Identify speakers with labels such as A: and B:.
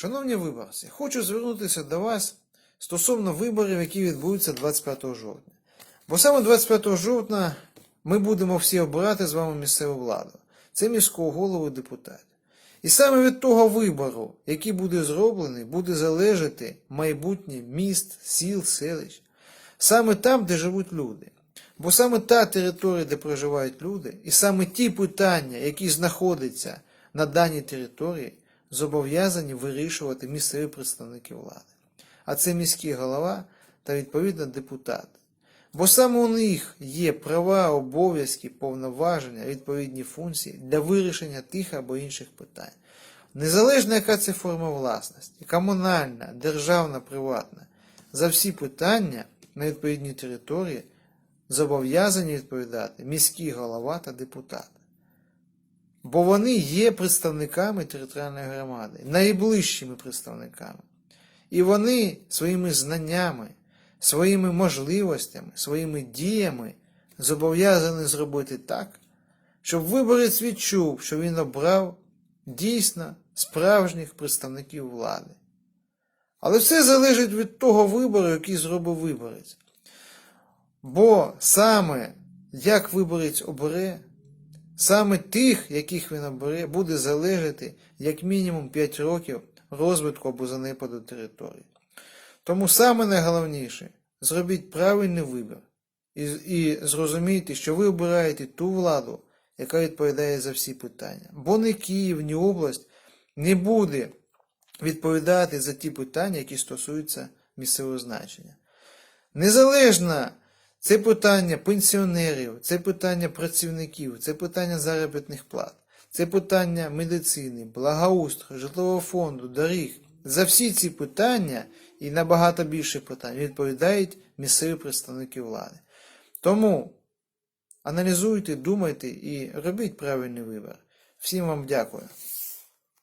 A: Шановні виборці, хочу звернутися до вас стосовно виборів, які відбудуться 25 жовтня. Бо саме 25 жовтня ми будемо всі обирати з вами місцеву владу. Це міського голову депутатів. І саме від того вибору, який буде зроблений, буде залежати майбутнє міст, сіл, селищ. Саме там, де живуть люди. Бо саме та територія, де проживають люди, і саме ті питання, які знаходяться на даній території, зобов'язані вирішувати місцеві представники влади. А це міський голова та відповідно депутат. Бо саме у них є права, обов'язки, повноваження, відповідні функції для вирішення тих або інших питань. Незалежно, яка це форма власності, комунальна, державна, приватна, за всі питання на відповідній території зобов'язані відповідати міський голова та депутат. Бо вони є представниками територіальної громади, найближчими представниками. І вони своїми знаннями, своїми можливостями, своїми діями зобов'язані зробити так, щоб виборець відчув, що він обрав дійсно справжніх представників влади. Але все залежить від того вибору, який зробив виборець. Бо саме як виборець обере, саме тих, яких він обере, буде залежати як мінімум 5 років розвитку або занепаду території. Тому саме найголовніше зробіть правильний вибір і, і зрозумійте, що ви обираєте ту владу, яка відповідає за всі питання. Бо ні Київ, ні область не буде відповідати за ті питання, які стосуються місцевого значення. Незалежно це питання пенсіонерів, це питання працівників, це питання заробітних плат, це питання медицини, благоустрою, житлового фонду, доріг. За всі ці питання і набагато більше питань відповідають місцеві представники влади. Тому аналізуйте, думайте і робіть правильний вибір. Всім вам дякую.